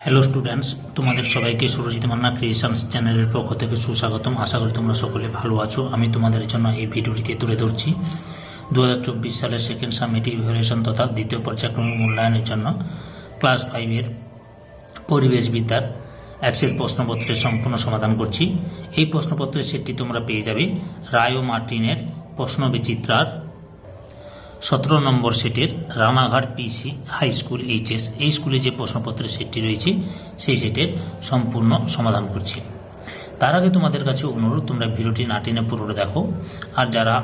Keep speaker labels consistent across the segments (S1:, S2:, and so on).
S1: Hello students তোমাদের সবাইকে Surajit Manna creations চ্যানেলের পক্ষ থেকে সুস্বাগতম। আশা করি তোমরা সকলে ভালো আছো। আমি তোমাদের জন্য এই ভিডিওটিতে তুলে ধরছি। দু হাজার চব্বিশ সালের সেকেন্ড সামিটি ইভ্যালুয়েশন তথা দ্বিতীয় পর্যায়ক্রমিক মূল্যায়নের জন্য ক্লাস ফাইভের পরিবেশবিদ্যার অ্যাক্সেল প্রশ্নপত্রের সম্পূর্ণ সমাধান করছি। এই প্রশ্নপত্রের সেটটি তোমরা পেয়ে যাবে। রায় ও মার্টিনের প্রশ্ন বিচিত্রার সতেরো নম্বর সেটের Ranaghat PC high school HS এই স্কুলে যে প্রশ্নপত্রের সেটটি রয়েছে, সেই সেটের সম্পূর্ণ সমাধান করছি। তার আগে তোমাদের কাছে অনুরোধ, তোমরা ভিডিওটি না টেনে পুরোটা দেখো। আর যারা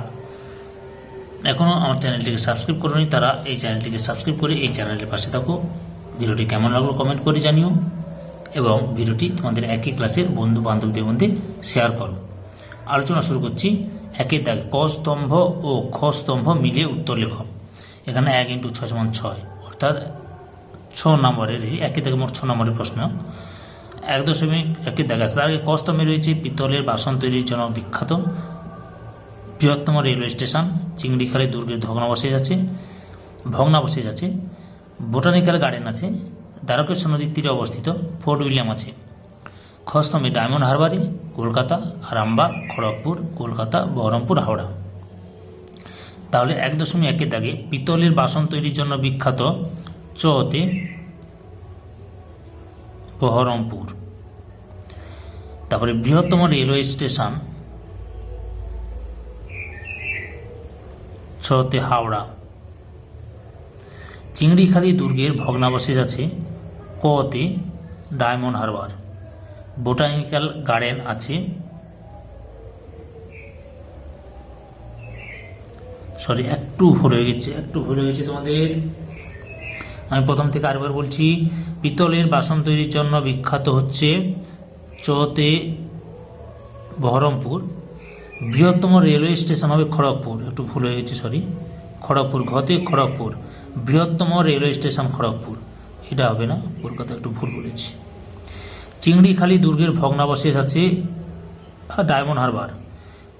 S1: এখনও আমার চ্যানেলটিকে সাবস্ক্রাইব করোনি, তারা এই চ্যানেলটিকে সাবস্ক্রাইব করে এই চ্যানেলের পাশে থাকো। ভিডিওটি কেমন লাগল কমেন্ট করে জানিও। এবং ভিডিওটি তোমাদের একই ক্লাসের বন্ধু বান্ধবদের মধ্যে শেয়ার করো। আলোচনা শুরু করছি। একের দাগ ক স্তম্ভ ও খ স্তম্ভ মিলিয়ে উত্তর লেখ। এখানে এক ইন্টু ছয় সমান ছয়, অর্থাৎ ছ নম্বরের একই দাগে মোট ছ নম্বরের প্রশ্ন। এক দশমিক একই দাগে আছে। তার আগে ক স্তম্ভে রয়েছে পিতলের বাসন তৈরির জন্য বিখ্যাত। বৃহত্তম রেলওয়ে স্টেশন চিংড়িখালি দুর্গের ভগ্নাবশেষ আছে ভগ্নাবশেষ আছে বোটানিক্যাল গার্ডেন আছে, দ্বারকেশ্বর নদীর তীরে অবস্থিত, ফোর্ট উইলিয়াম আছে। খস্তমে ডায়মন্ড হারবারে, কলকাতা, আরামবাগ, খড়গপুর, কলকাতা, বহরমপুর, হাওড়া। তাহলে এক দশমিক একের দাগে পিতলের বাসন তৈরির জন্য বিখ্যাত চতে বহরমপুর। তারপরে বৃহত্তম রেলওয়ে স্টেশন ছতে হাওড়া। চিংড়িখালি দুর্গের ভগ্নাবশেষ আছে কতে ডায়মন্ড হারবার। বোটানিক্যাল গার্ডেন আছে। সরি একটু ভুল হয়ে গেছে একটু ভুল হয়ে গেছে তোমাদের। আমি প্রথম থেকে আরেকবার বলছি, পিতলের বাসন তৈরির জন্য বিখ্যাত হচ্ছে চতে বহরমপুর। বৃহত্তম রেলওয়ে স্টেশন হবে খড়গপুর, একটু ভুল হয়ে গেছে সরি খড়গপুর, ঘতে খড়গপুর। বৃহত্তম রেলওয়ে স্টেশন খড়গপুর। এটা হবে না কলকাতা একটু ভুল বলেছি। চিংড়িখালি দুর্গের ভগ্নাবশেষ আছে ডায়মন্ড হারবার।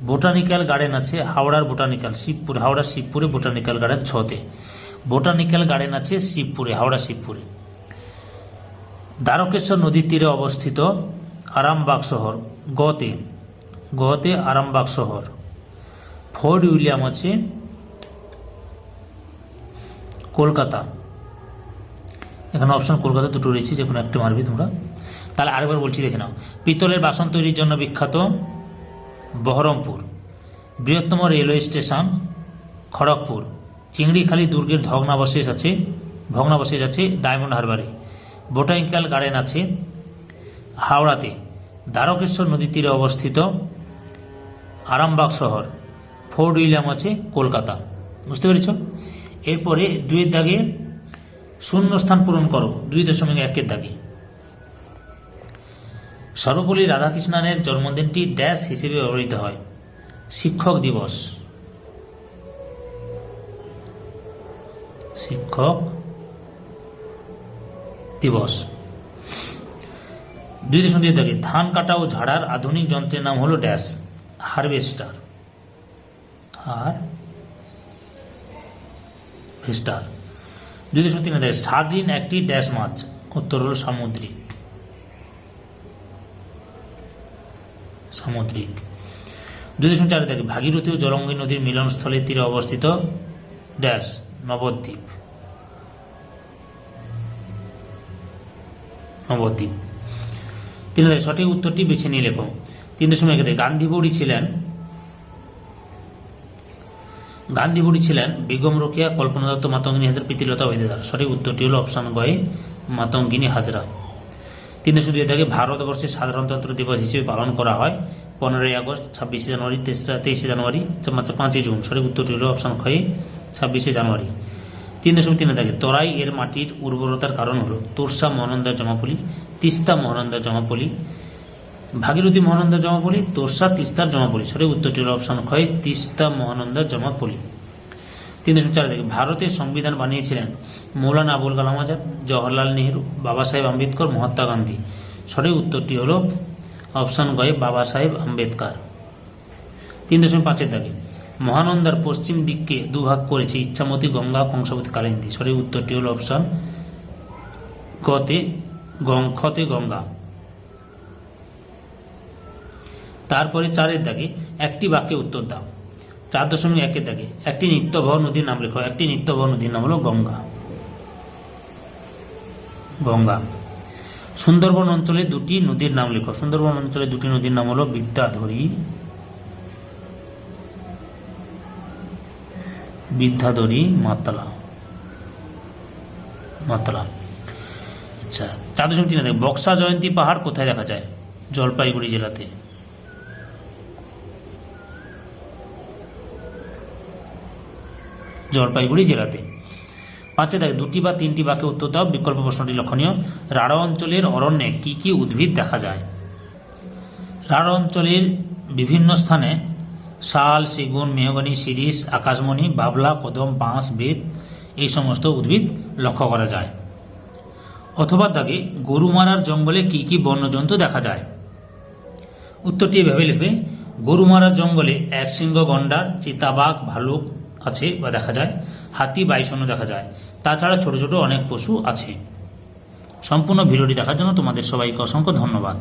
S1: বোটানিক্যাল গার্ডেন আছে, হাওড়ার বোটানিক্যাল, শিবপুর হাওড়া শিবপুরে বোটানিক্যাল গার্ডেন ছতে। বোটানিক্যাল গার্ডেন আছে শিবপুরে, হাওড়া শিবপুরে। দ্বারকেশ্বর নদীর তীরে অবস্থিত আরামবাগ শহর, গতে। গতে আরামবাগ শহর। ফোর্ট উইলিয়াম আছে কলকাতা। এখানে অপশন কলকাতা দুটো রয়েছে যে কোনো একটা মারবি তোমরা। তাহলে আরেকবার বলছি, দেখে নাও। পিতলের বাসন তৈরির জন্য বিখ্যাত বহরমপুর, বৃহত্তম রেলওয়ে স্টেশন খড়গপুর, চিংড়িখালি দুর্গের ভগ্নাবশেষ আছে ভগ্নাবশেষ আছে ডায়মন্ড হারবারে, বোটানিক্যাল গার্ডেন আছে হাওড়াতে, দ্বারকেশ্বর নদীর তীরে অবস্থিত আরামবাগ শহর, ফোর্ট উইলিয়াম আছে কলকাতা। বুঝতে পেরেছ? এরপরে দুইয়ের দাগে শূন্য স্থান পূরণ করো, দুই দশমিক একের দাগে। সর্বপল্লী রাধাকৃষ্ণনের জন্মদিনটি ড্যাশ হিসেবে ব্যবহৃত হয় শিক্ষক দিবস শিক্ষক দিবস দুই দশমিক দুই দাগে ধান কাটা ও ঝাড়ার আধুনিক যন্ত্রের নাম হলো ড্যাশ হারভেস্টার আর ভেস্টার দশমিক তিন দাগে সার্ডিন একটি ড্যাশ মাছ উত্তর হল সামুদ্রিক সামুদ্রিক। দুই দশমিক চার থেকে ভাগীরথী ও জলঙ্গি নদীর মিলনস্থলের তীরে অবস্থিত ড্যাশ, নবদ্বীপ। নবদ্বীপ। তিন সঠিক উত্তরটি বেছে নিয়ে লেখো। তিন দশমিক একে গান্ধী বুড়ি ছিলেন গান্ধী বুড়ি ছিলেন বেগম রোকেয়া কল্পনা দত্ত মাতঙ্গিনী হাজরা প্রীতিলতা ওয়েদেদার সঠিক উত্তরটি হলো অপশন গয়ে, মাতঙ্গিনী হাজরা তিন দশমিক দুই থেকে ভারতবর্ষের সাধারণতন্ত্র দিবস হিসেবে পালন করা হয়। পনেরোই আগস্ট, ছাব্বিশে জানুয়ারি, তেসরা, তেইশে জানুয়ারি পাঁচই জুন। সঠিক উত্তরটি হল অপশন খয়ে ছাব্বিশে জানুয়ারি। তিন দশমিক তিন থেকে তরাই এর মাটির উর্বরতার কারণ হলো তোরসা মহানন্দা জমাপলি, তিস্তা মহানন্দা জমাপলি, ভাগীরথী মহানন্দা জমাপলি, তোরসা, তিস্তার জমাপলি। সঠিক উত্তরটি হল অপশন খয়ে তিস্তা মহানন্দা জমাপলি। তিন দশমিক চার থেকে ভারতের সংবিধান বানিয়েছিলেন মৌলানা আবুল কালাম আজাদ, জওহরলাল নেহরু, বাবা সাহেব আম্বেদকর, মহাত্মা গান্ধী। সঠিক উত্তরটি হল অপশন গয়ে বাবা সাহেব আম্বেদকর। তিন দশমিক পাঁচের দাগে, মহানন্দার পশ্চিম দিককে দুভাগ করেছে ইচ্ছামতি, গঙ্গা, কংসাবতী, কালিন্দী। সঠিক উত্তরটি হল অপশন গতে খতে গঙ্গা। তারপরে চারের দাগে একটি বাক্যে উত্তর দাও। চার দশমিক একের দাগে একটি নিত্যবহ নদীর নাম লেখো, একটি নিত্যবহ নদীর নাম হলো গঙ্গা। গঙ্গা। সুন্দরবন অঞ্চলে দুটি নদীর নাম লেখো, সুন্দরবন অঞ্চলে দুটি নদীর নাম হলো বিদ্যাধরী। বিদ্যাধরী মাতলা। মাতলা। আচ্ছা চার দশমিক তিন বক্সা জয়ন্তী পাহাড় কোথায় দেখা যায়? জলপাইগুড়ি জেলাতে। জলপাইগুড়ি জেলাতে। পাঁচে দেখে, দুটি বা তিনটি বাক্যে উত্তর দাও, বিকল্প প্রশ্নটি লক্ষণীয়। রাঢ় অঞ্চলের অরণ্যে কি কি উদ্ভিদ দেখা যায়? রাঢ় অঞ্চলের বিভিন্ন স্থানে শাল, সেগুন, মেহগনি, শিরিষ, আকাশমণি, বাবলা, কদম, বাঁশ, বেত এই সমস্ত উদ্ভিদ লক্ষ্য করা যায়। অথবা দাগে গরুমারার জঙ্গলে কি কি বন্যজন্তু দেখা যায়? উত্তরটি এভাবে লিখবে গরুমারার জঙ্গলে এক সিংহ গন্ডার, চিতাবাঘ, ভালুক আছে বা দেখা যায়। হাতি বাইসনও দেখা যায়। তাছাড়া ছোট ছোট অনেক পশু আছে। সম্পূর্ণ ভিডিওটি দেখার জন্য তোমাদের সবাইকে অসংখ্য ধন্যবাদ।